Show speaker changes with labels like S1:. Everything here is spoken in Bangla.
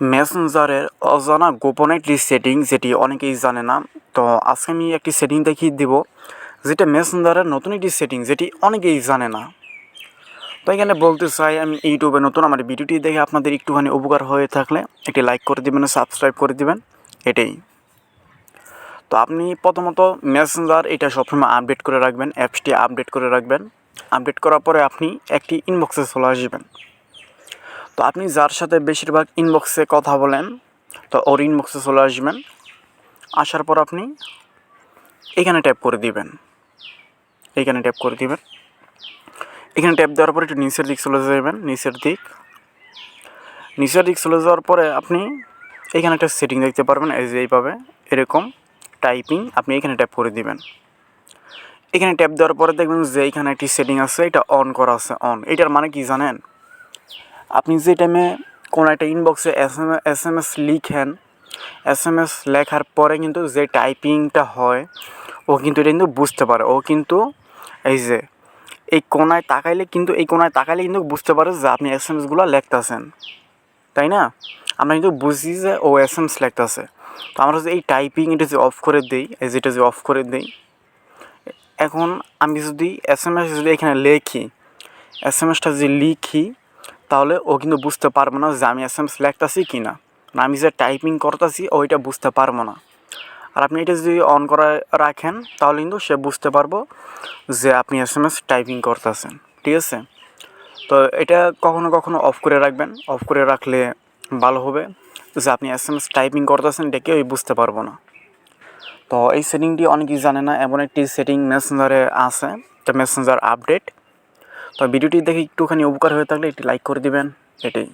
S1: মেসেঞ্জারের অজানা গোপন একটি সেটিং যেটি অনেকেই জানে না। তো আজকে আমি একটি সেটিং দেখিয়ে দিব, যেটা মেসেঞ্জারের নতুন একটি সেটিং যেটি অনেকেই জানে না। তো এখানে বলতে চাই, আমি ইউটিউবে নতুন আমার ভিডিওটি দেখে আপনাদের একটুখানি উপকার হয়ে থাকলে একটি লাইক করে দিবেন সাবস্ক্রাইব করে দিবেন। এটাই। তো আপনি প্রথমত মেসেঞ্জার এটা সবসময় আপডেট করে রাখবেন অ্যাপসটি আপডেট করে রাখবেন। আপডেট করার পরে আপনি একটি ইনবক্সে চলে আসবেন। তো আপনি যার সাথে বেশিরভাগ ইনবক্সে কথা বলেন, তো ওর ইনবক্সে চলে আসবেন। আসার পর আপনি এখানে ট্যাপ করে দিবেন। এইখানে ট্যাপ করে দিবেন। এখানে ট্যাপ দেওয়ার পরে একটু নিচের দিক চলে যাবেন, নিচের দিক। নিচের দিক চলে যাওয়ার পরে আপনি এখানে একটা সেটিং দেখতে পারবেন, এই যে এইভাবে, এরকম টাইপিং আপনি এখানে ট্যাপ করে দিবেন। এখানে ট্যাপ দেওয়ার পরে দেখবেন যে এখানে একটি সেটিং আছে, এটা অন করা আছে অন এটার মানে কি জানেন? আপনি যে টাইমে কোনো একটা ইনবক্সে S M S M S লিখেন এস এম এস লেখার পরে কিন্তু যে টাইপিংটা হয়, ও কিন্তু এটা কিন্তু বুঝতে পারে। ও কিন্তু এই যে, এই কোনায় তাকাইলে কিন্তু, এই কোনায় তাকাইলে কিন্তু বুঝতে পারে যে আপনি এস এম এসগুলো লেখতেছেন। তাই না? আমরা কিন্তু বুঝি যে ও এস এম এস লিখতেছে। তো আমরা যদি এই টাইপিং এটা যে অফ করে দিই, এই যেটা যে অফ করে দিই, এখন আমি যদি এস এম এস যদি এখানে লিখি এস এম এসটা যদি লিখি তাহলে ও কিন্তু বুঝতে পারব না যে আমি এস এম এস লিখতেছি কি না, আমি যে টাইপিং করতেছি, ওইটা বুঝতে পারব না। আর আপনি এটা যদি অন করা রাখেন, তাহলে কিন্তু সে বুঝতে পারব যে আপনি এস এম এস টাইপিং করতেছেন। ঠিক আছে? তো এটা কখনো কখনো অফ করে রাখবেন। অফ করে রাখলে ভালো হবে যে আপনি এস এম এস টাইপিং করতেছেন এটা কেউই বুঝতে পারব না। তো এই সেটিংটি অনেকেই জানে না, এমন একটি সেটিং মেসেঞ্জারে আছে তো মেসেঞ্জার আপডেট তো ভিডিওটি দেখে একটুখানি উপকার হয়ে থাকলে একটি লাইক করে দিবেন এটাই।